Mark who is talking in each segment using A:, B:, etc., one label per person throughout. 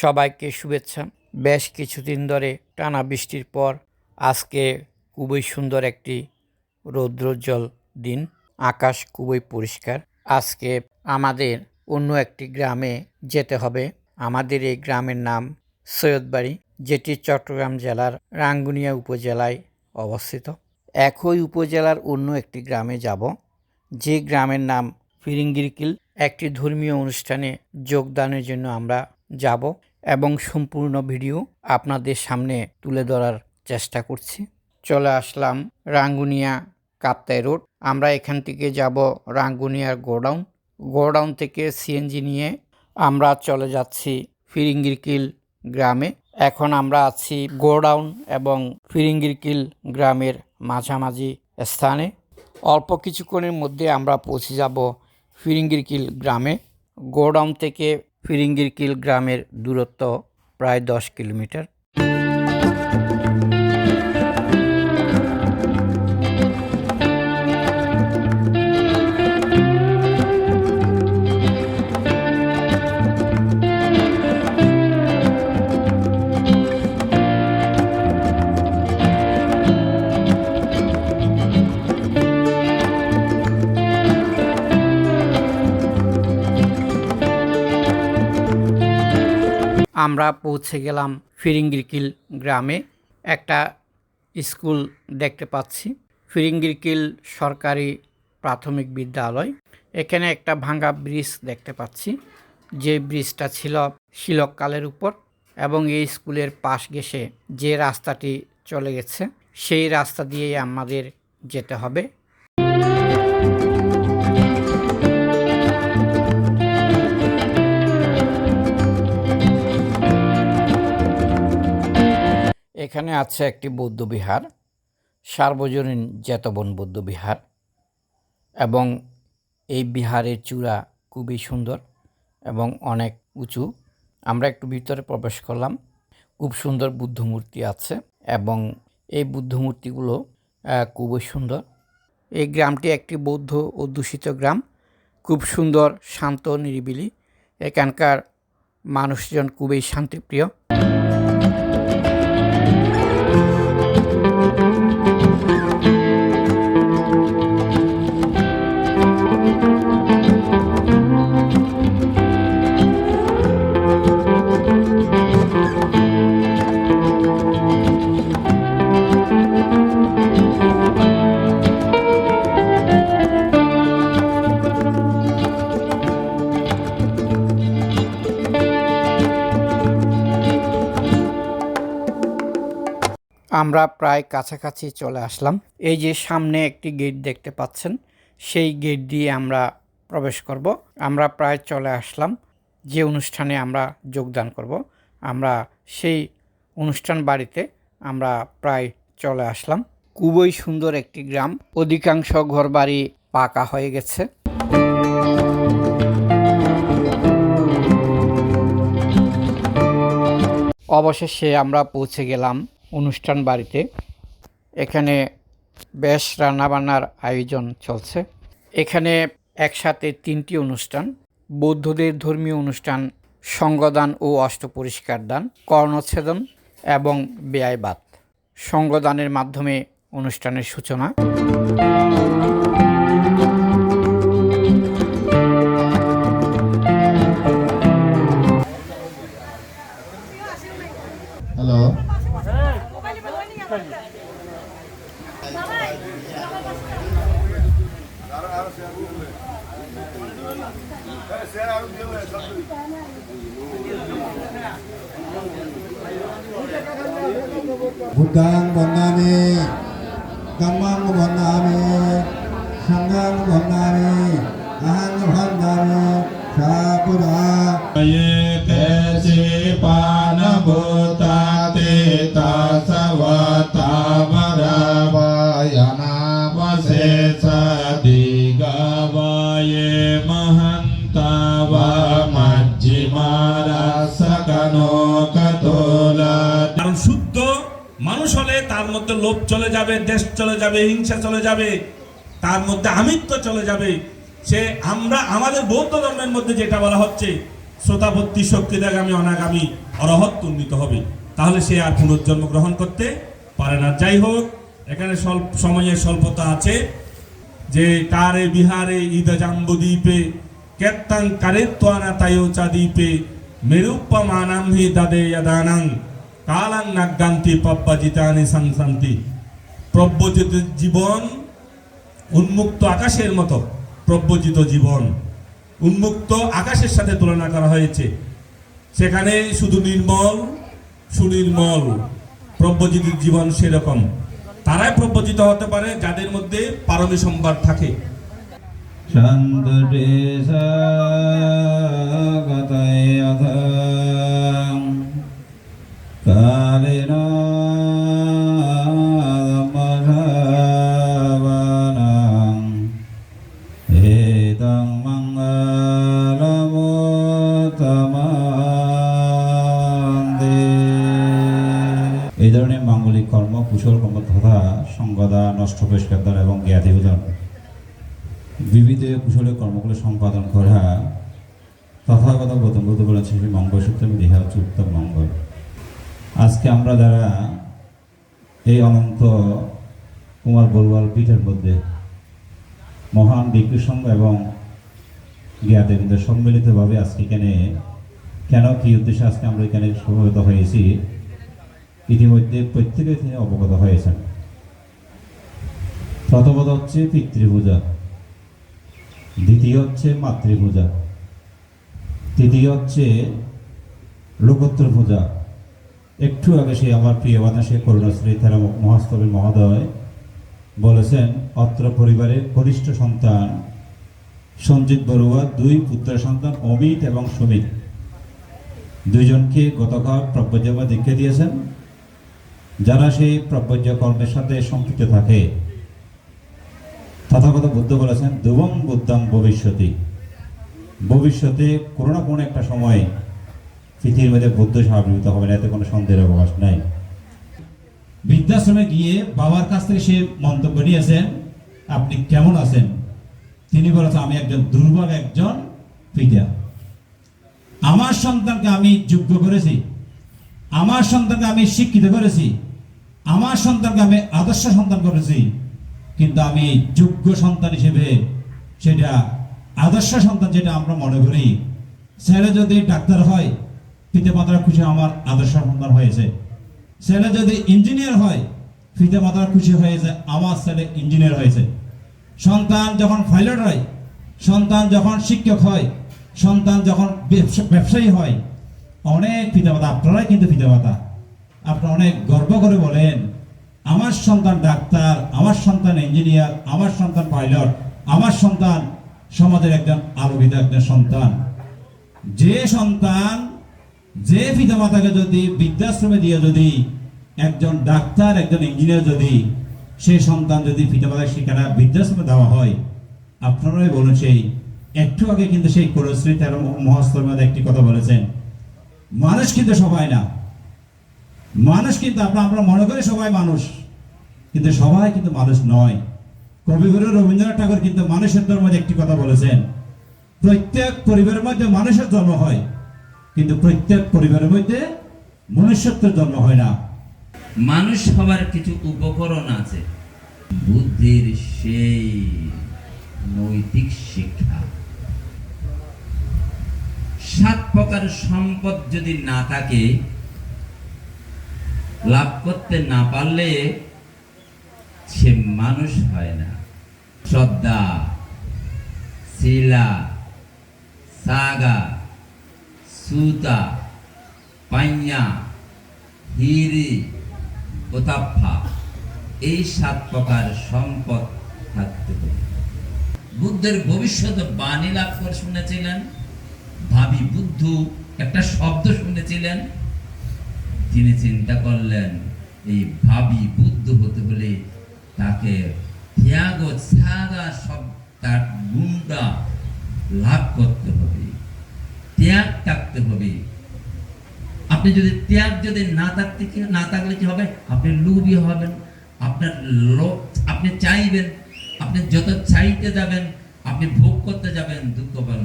A: সবাইকে শুভেচ্ছা। বেশ কিছুদিন ধরে টানা বৃষ্টির পর আজকে খুবই সুন্দর একটি রৌদ্রোজ্জ্বল দিন। আকাশ খুবই পরিষ্কার। আজকে আমাদের অন্য একটি গ্রামে যেতে হবে। আমাদের এই গ্রামের নাম সৈয়দবাড়ি, যেটি চট্টগ্রাম জেলার রাঙ্গুনিয়া উপজেলায় অবস্থিত। একই উপজেলার অন্য একটি গ্রামে যাব। যে গ্রামের নাম ফিরিঙ্গিরকিল, একটি ধর্মীয় অনুষ্ঠানে যোগদানের জন্য আমরা যাব। এবং সম্পূর্ণ ভিডিও আপনাদের সামনে তুলে ধরার চেষ্টা করছি। চলে আসলাম রাঙ্গুনিয়া কাপ্তাই রোড। আমরা এখান থেকে যাব রাঙ্গুনিয়ার গোডাউন। গোডাউন থেকে সিএনজি নিয়ে আমরা চলে যাচ্ছি ফিরিঙ্গিরকিল গ্রামে। এখন আমরা আছি গোডাউন এবং ফিরিঙ্গিরকিল গ্রামের মাঝামাঝি স্থানে। অল্প কিছুক্ষণের মধ্যে আমরা পৌঁছে যাব ফিরিঙ্গিরকিল গ্রামে। গোডাউন থেকে ফিরিঙ্গিরকিল গ্রামের দূরত্ব প্রায় দশ কিলোমিটার। আমরা পৌঁছে গেলাম ফিরিঙ্গিরকিল গ্রামে। একটা স্কুল দেখতে পাচ্ছি। ফিরিঙ্গিরকিল সরকারি প্রাথমিক বিদ্যালয়। এখানে একটা ভাঙ্গা ব্রিজ দেখতে পাচ্ছি। যে ব্রিজটা ছিল শিলককালের উপর এবং এই স্কুলের পাশ ঘেসে যে রাস্তাটি চলে গেছে, সেই রাস্তা দিয়েই আমাদের যেতে হবে। এখানে আছে একটি বৌদ্ধ বিহার, সার্বজনীন জেতবন বৌদ্ধ বিহার, এবং এই বিহারের চূড়া খুবই সুন্দর এবং অনেক উঁচু। আমরা একটু ভিতরে প্রবেশ করলাম। খুব সুন্দর বুদ্ধ মূর্তি আছে এবং এই বুদ্ধ মূর্তিগুলো খুবই সুন্দর। এই গ্রামটি একটি বৌদ্ধ অধ্যুষিত গ্রাম। খুব সুন্দর, শান্ত, নিরিবিলি। এখানকার মানুষজন খুবই শান্তিপ্রিয়। আমরা প্রায় কাছাকাছি চলে আসলাম। এই যে সামনে একটি গেট দেখতে পাচ্ছেন, সেই গেট দিয়ে আমরা প্রবেশ করব। আমরা প্রায় চলে আসলাম, যে অনুষ্ঠানে আমরা যোগদান করব। আমরা সেই অনুষ্ঠান বাড়িতে আমরা প্রায় চলে আসলাম। খুবই সুন্দর একটি গ্রাম, অধিকাংশ ঘরবাড়ি পাকা হয়ে গেছে। অবশেষে আমরা পৌঁছে গেলাম অনুষ্ঠান বাড়িতে। এখানে বেশ রান্নাবান্নার আয়োজন চলছে। এখানে একসাথে তিনটি অনুষ্ঠান। বৌদ্ধদের ধর্মীয় অনুষ্ঠান, সঙ্গদান ও অষ্টপরিষ্কার দান, কর্ণচ্ছেদন এবং বেয়াইবাত সঙ্গদানের মাধ্যমে অনুষ্ঠানের সূচনা।
B: 부당 만남이 강망 만남이 상강 만남이 아한 만남이
C: 사부다 예 대지 바나보 යනාපසේස දීගාවායේ මහන්තාව
D: কারণ শুদ্ধ মানুষ হলে তার মধ্যে লোভ চলে যাবে, দেশ চলে যাবে, হিংসা চলে যাবে, তার মধ্যে আমিত্ব চলে যাবে। সে আমরা, আমাদের বৌদ্ধ ধর্মের মধ্যে যেটা বলা হচ্ছে শ্রোতাবত্তি শক্তিদাগামী, অনাগামী অরহত উন্নীত হবে। তাহলে সে আর পুনর্জন্ম গ্রহণ করতে পারে না। যাই হোক এখানে স্বল্প সময়ের স্বল্পতা আছে যে কারে বিহারে ঈদ জাম্বুদ্বীপে কেত্তাং কারেত্বানা তায়োচা দ্বীপে মেরুপ্পমানাম হি দাদে যদানাং কালাং নাগান্তি পব্বাজিতানি সংসন্তি। প্রব্যজিত জীবন উন্মুক্ত আকাশের মতো প্রব্যজিত জীবন উন্মুক্ত আকাশের সাথে তুলনা করা হয়েছে। সেখানে শুধু নির্মল, সুনির্মল প্রব্যজিত জীবন সেরকম। তারাই প্রবচিত হতে পারে যাদের মধ্যে পারমী সম্বাদ থাকে।
C: শান্তদেশাগতয়থা বিবিধ কুশলের কর্মগুলো সম্পাদন করা তথাগত গৌতম বুদ্ধ বলেছেন সেই মঙ্গল সূত্রে দেহা হচ্ছে উত্তম মঙ্গল। আজকে আমরা যারা এই অনন্ত কুমার বলওয়াল পীঠের মধ্যে মহান সংঘ এবং জ্ঞাতেন্দ্র সম্মিলিতভাবে আজকে এখানে কেন কি উদ্দেশ্যে আজকে আমরা এখানে সমবেত হয়েছি, ইতিমধ্যে প্রত্যেকে তিনি অবগত হয়েছেন। প্রথমত হচ্ছে পিতৃপূজা। দ্বিতীয় হচ্ছে মাতৃপূজা। তৃতীয় হচ্ছে লোকোত্তর পূজা একটু আগে সে আমার প্রিয় বাধা সে করুণাশ্রী তারা মহাস্তবী মহোদয় বলেছেন, অত্র পরিবারের কনিষ্ঠ সন্তান সঞ্জিত বড়ুয়া, দুই পুত্র সন্তান অমিত এবং সুমিত। দুইজনকে গতকাল প্রব্যজ্ঞমা দীক্ষা দিয়েছেন। যারা সেই প্রব্যজ্ঞ কর্মের সাথে সম্পৃক্ত থাকে তথাগত বুদ্ধ বলেছেন, দুবং বুদ্ধাং ভবিষ্যতি। ভবিষ্যতে কোনো না কোনো একটা সময় পৃথিবীর মধ্যে বুদ্ধ আবির্ভূত হবে না, এতে কোনো সন্দেহের অবকাশ নাই। বৃদ্ধাশ্রমে গিয়ে বাবার কাছ থেকে সে মন্তব্য নিয়েছেন আপনি কেমন আছেন? তিনি বলেছেন, আমি একজন দুর্বল একজন পিতা আমার সন্তানকে আমি যোগ্য করেছি। আমার সন্তানকে আমি শিক্ষিত করেছি। আমার সন্তানকে আমি আদর্শ সন্তান করেছি। কিন্তু আমি যোগ্য সন্তান হিসেবে সেটা আদর্শ সন্তান যেটা আমরা মনে করি, ছেলে যদি ডাক্তার হয় পিতা মাতার খুশি আমার আদর্শ সন্তান হয়েছে। ছেলে যদি ইঞ্জিনিয়ার হয় পিতা মাতার খুশি হয়েছে, আমার ছেলে ইঞ্জিনিয়ার হয়েছে। সন্তান যখন পাইলট হয়, সন্তান যখন শিক্ষক হয়, সন্তান যখন ব্যবসা- ব্যবসায়ী হয়, অনেক পিতামাতা, আপনারাই কিন্তু পিতামাতা। আপনারা অনেক গর্ব করে বলেন আমার সন্তান ডাক্তার, আমার সন্তান ইঞ্জিনিয়ার, আমার সন্তান পাইলট, আমার সন্তান সমাজের একজন আলোকিত একজন সন্তান। যে সন্তান, যে পিতামাতাকে যদি বৃদ্ধাশ্রমে দিয়ে যদি একজন ডাক্তার, একজন ইঞ্জিনিয়ার যদি সেই সন্তান যদি পিতামাতার শিক্ষাটা বৃদ্ধাশ্রমে দেওয়া হয়, আপনারাই বলুন সেই, একটু আগে কিন্তু সেই করশ্রী তেরো মহাস্তর মধ্যে একটি কথা বলেছেন, মানুষ কিন্তু সবাই না। মানুষ কিন্তু, আমরা আমরা মনে করি সবাই মানুষ। কিন্তু সবাই কিন্তু মানুষ নয়। কবিগুরু রবীন্দ্রনাথ ঠাকুর কিন্তু মানুষের মধ্যে একটি কথা বলেছেন। প্রত্যেক পরিবারের মধ্যে মানুষের জন্ম হয়, কিন্তু প্রত্যেক পরিবারের মধ্যে মনুষ্যত্বের জন্ম হয় না।
E: মানুষ হবার কিছু উপকরণ আছে। বুদ্ধির সেই নৈতিক শিক্ষা। সাত প্রকার সম্পদ যদি না থাকে, লাভ করতে না পারলে সে মানুষ হয় না। শ্রদ্ধা, শিলা, সাগা, সুতা, পাইয়া, হিরি, প্রতাপা, এই সাত প্রকার সম্পদ থাকতে হবে। বুদ্ধের ভবিষ্যৎ বাণী লাভ করে শুনেছিলেন, ভাবি বুদ্ধ একটা শব্দ শুনেছিলেন, তিনি চিন্তা করলেন, এই ভাবি বুদ্ধ হতে হলে তাকে ত্যাগ ছাগা সব তার গুণটা লাভ করতে হবে, ত্যাগ থাকতে হবে। আপনি যদি ত্যাগ যদি না থাকতে কি, না থাকলে কি হবে? আপনি লোভী হবেন, আপনার লোভ আপনি চাইবেন, আপনি যত চাইতে যাবেন, আপনি ভোগ করতে যাবেন, দুঃখ পাবেন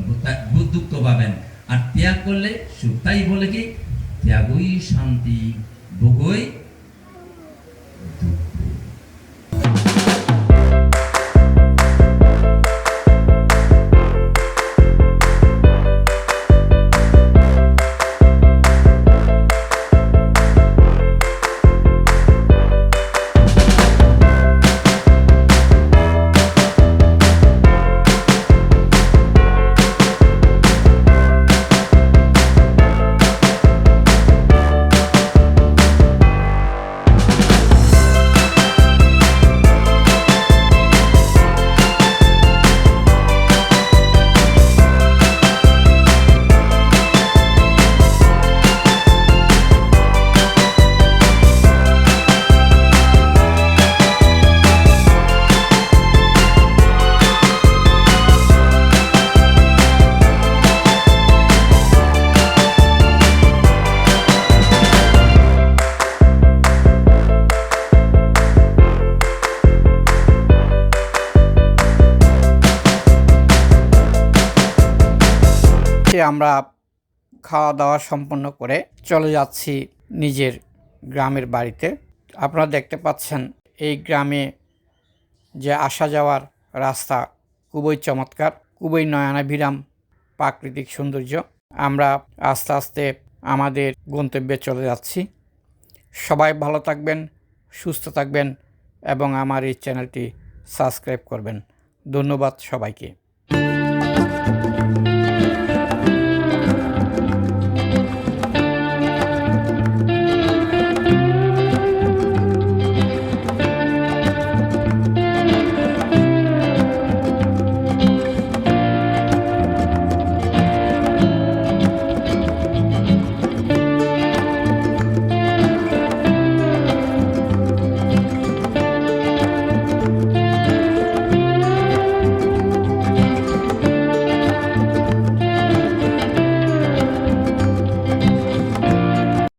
E: দুঃখ পাবেন। আর ত্যাগ করলে সুখ, তাই বলে কি? ত্যাগই শান্তি, ভোগই
A: সে আমরা খাওয়া দাওয়া সম্পন্ন করে চলে যাচ্ছি নিজের গ্রামের বাড়িতে। আপনারা দেখতে পাচ্ছেন এই গ্রামে যে আসা যাওয়ার রাস্তা খুবই চমৎকার, খুবই নয়নাভিরাম প্রাকৃতিক সৌন্দর্য। আমরা আস্তে আস্তে আমাদের গন্তব্যে চলে যাচ্ছি। সবাই ভালো থাকবেন, সুস্থ থাকবেন এবং আমার এই চ্যানেলটি সাবস্ক্রাইব করবেন। ধন্যবাদ সবাইকে।